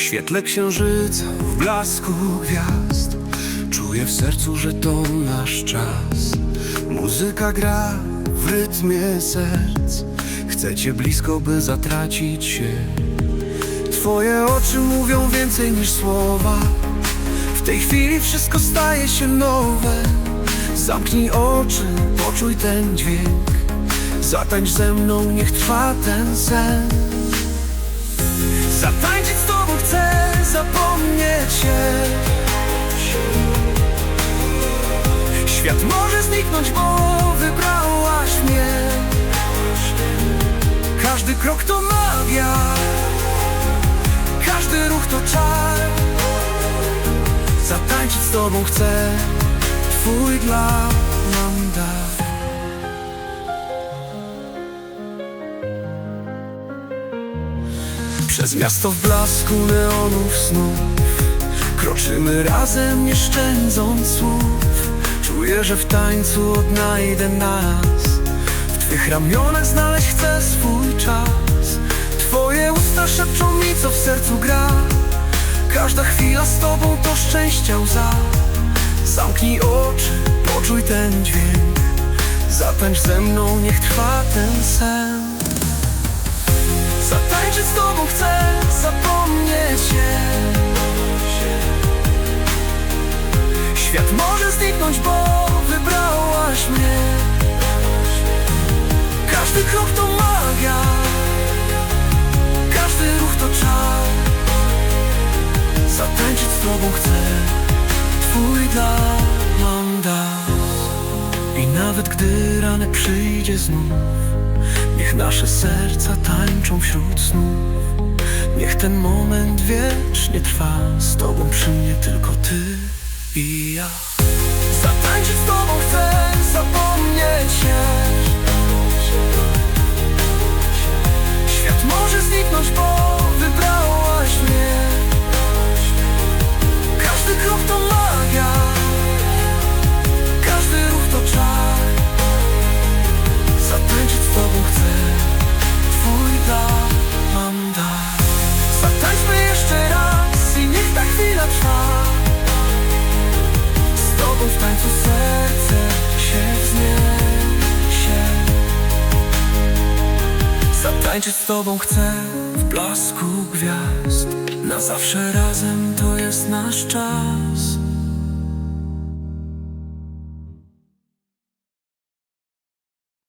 W świetle księżyca, w blasku gwiazd Czuję w sercu, że to nasz czas. Muzyka gra w rytmie serc. Chcę cię blisko, by zatracić się. Twoje oczy mówią więcej niż słowa. W tej chwili wszystko staje się nowe. Zamknij oczy, poczuj ten dźwięk. Zatańcz ze mną, niech trwa ten sen się. Świat może zniknąć, bo wybrałaś mnie. Każdy krok to magia. Każdy ruch to czar. Zatańczyć z tobą chcę. Twój dla mam dar Przez miasto w blasku neonów snów Kroczymy razem, nie szczędząc słów? Czuję, że w tańcu odnajdę nas. W Twych ramionach znaleźć chcę swój czas. Twoje usta szepczą mi, co w sercu gra. Każda chwila z Tobą to szczęścia łza. Zamknij oczy, poczuj ten dźwięk. Zatańcz ze mną, niech trwa ten sen. Zatańczyć z Tobą chcę, zapomnieć bo wybrałaś mnie. Każdy krok to magia. Każdy ruch to czar Zatańczyć z Tobą chcę. Twój dar mam dar. I nawet gdy ranek przyjdzie znów Niech nasze serca tańczą wśród snów. Niech ten moment wiecznie trwa. Z Tobą przy mnie tylko Ty i ja Zatańczyć z Tobą chcę, zapomnieć się Zatańczyć z Tobą chcę w blasku gwiazd. Na zawsze razem to jest nasz czas